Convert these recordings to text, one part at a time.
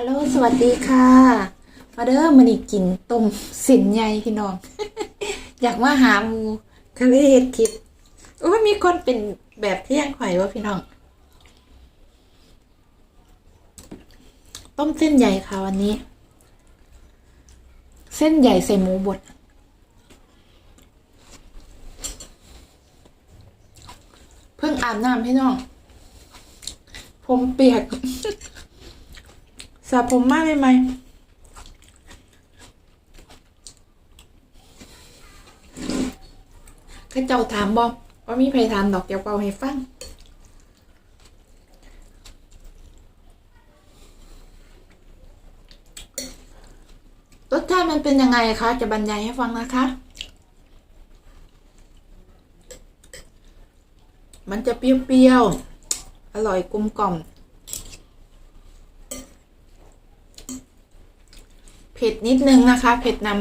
ฮัลโหลสวัสดีค่ะ มาเด้อมันอีกกินต้มสินใหญ่พี่น้อง อยากมาหาหมูทะเลเฮ็ดคลิปโอ้ยมีคนเป็นแบบเที่ยงไข่วะพี่น้อง ต้มเส้นใหญ่ค่ะวันนี้ เส้นใหญ่ใส่หมูบดเพิ่งอาบน้ำพี่น้อง ผมเปียก สระผมมากเลยไหมข้าเจ้าถามบอกว่ามีใครถามดอกเดียวเป่าให้ฟังรสชาติมันเป็นยังไงคะ จะบรรยายให้ฟังนะคะ มันจะเปรี้ยวๆ อร่อยกลมกล่อม เผ็ดนิดนึงนะคะ เผ็ดนำ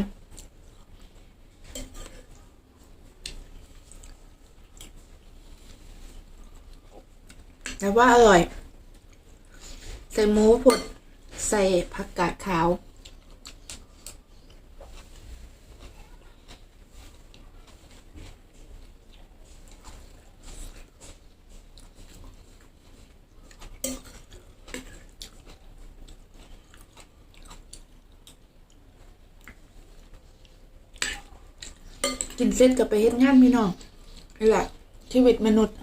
แต่ว่าอร่อย ใส่หมูผดใส่ผักกาดขาว กินเสร็จกับไปเฮ็ดงานพี่น้องนี่แหละชีวิตมนุษย์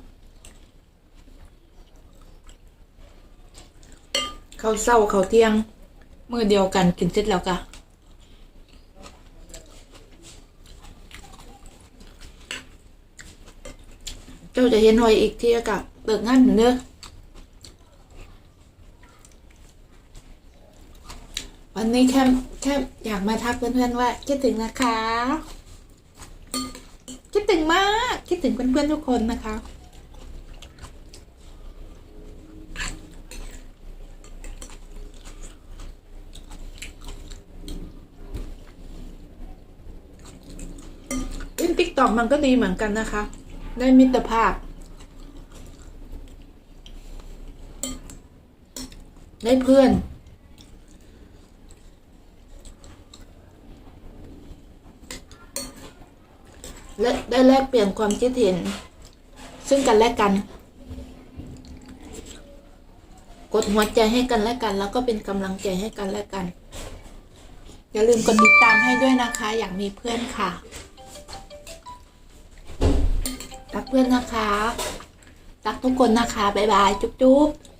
เขาเศร้าเขาเที่ยงมือเดียวกันกินเสร็จแล้วกะเจ้าจะเห็นหอยอีกทีกะเลิกงานเด้อวันนี้แค่แค่อยากมาทักเพื่อนๆว่าคิดถึงนะคะ คิดถึงมาก คิดถึงเพื่อนๆทุกคนนะคะ เล่นติ๊กต็อกมันก็ดีเหมือนกันนะคะ ได้มิตรภาพ ได้เพื่อน และได้แลกเปลี่ยนความคิดเห็น ซึ่งกันและกัน กดหัวใจให้กันและกัน แล้วก็เป็นกำลังใจให้กันและกัน อย่าลืมกดติดตามให้ด้วยนะคะ อยากมีเพื่อนค่ะรักเพื่อนนะคะ รักทุกคนนะคะ บ๊ายบาย จุ๊บๆ